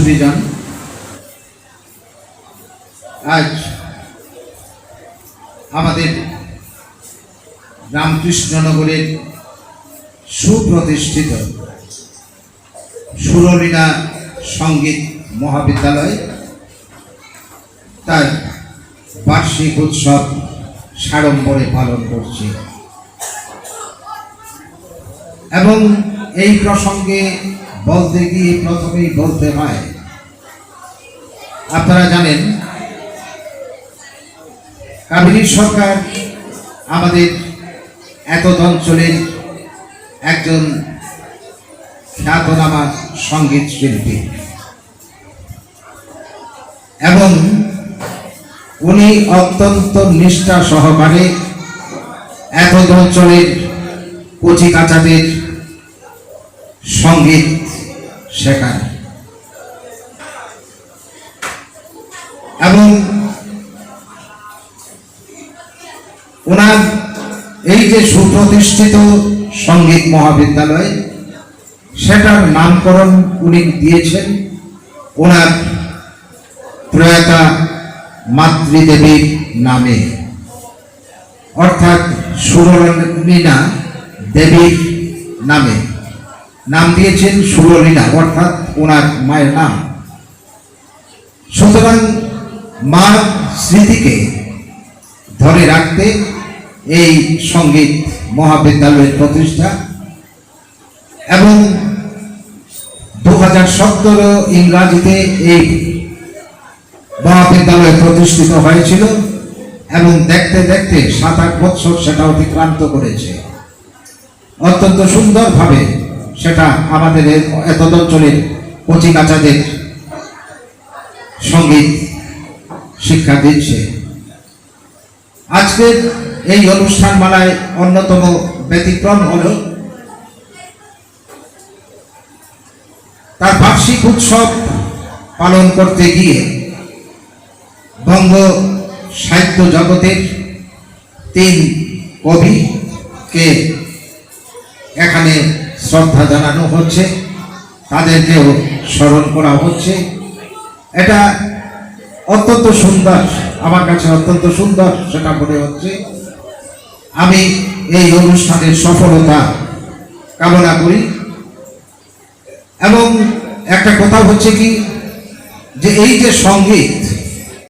সুবিধান আজ আমাদের রামকৃষ্ণনগরের সুপ্রতিষ্ঠিত সুরলীলা সংগীত মহাবিদ্যালয়, তার বার্ষিক উৎসব সাড়ম্বরে পালন করছে। এবং এই প্রসঙ্গে বলতে গিয়ে প্রথমেই বলতে হয়। আপনারা জানেন, কাবেরী সরকার আমাদের এত অঞ্চলের একজন খ্যাতনামা সংগীত শিল্পী। এবং উনি অত্যন্ত নিষ্ঠা সহকারে এত অঞ্চলের কচি কাচাদের সংগীত শেখান এবং ওনার এই যে সুপ্রতিষ্ঠিত সংগীত মহাবিদ্যালয়, সেটার নামকরণ উনি দিয়েছেন। ওনার প্রয়াতা মাতৃদেবীর নামে। অর্থাৎ সুরলীনা দেবীর নামে। নাম দিয়েছেন সুরলীনা, অর্থাৎ ওনার মায়ের নাম। সুতরাং মা স্মৃতিকে ধরে রাখতে এই সংগীত মহাবিদ্যালয়ের প্রতিষ্ঠা এবং দু হাজার সতেরো ইংরাজিতে এই মহাবিদ্যালয় প্রতিষ্ঠিত হয়েছিল এবং দেখতে দেখতে সাত আট বছর সেটা অতিক্রান্ত করেছে। অত্যন্ত সুন্দরভাবে সেটা আমাদের এত অঞ্চলের কচি কাচাদের সংগীত শিক্ষা দিচ্ছে। আজকের এই অনুষ্ঠান মালায় অন্যতম ব্যতিক্রম হল তার বার্ষিক উৎসব পালন করতে গিয়ে বঙ্গ সাহিত্য জগতের তিন কবিকে এখানে শ্রদ্ধা জানানো হচ্ছে, তাদেরকেও স্মরণ করা হচ্ছে। এটা অত্যন্ত সুন্দর, আমার কাছে অত্যন্ত সুন্দর সেটা মনে হচ্ছে। আমি এই অনুষ্ঠানের সফলতা কামনা করি। এবং একটা কথা হচ্ছে কি, যে এই যে সংগীত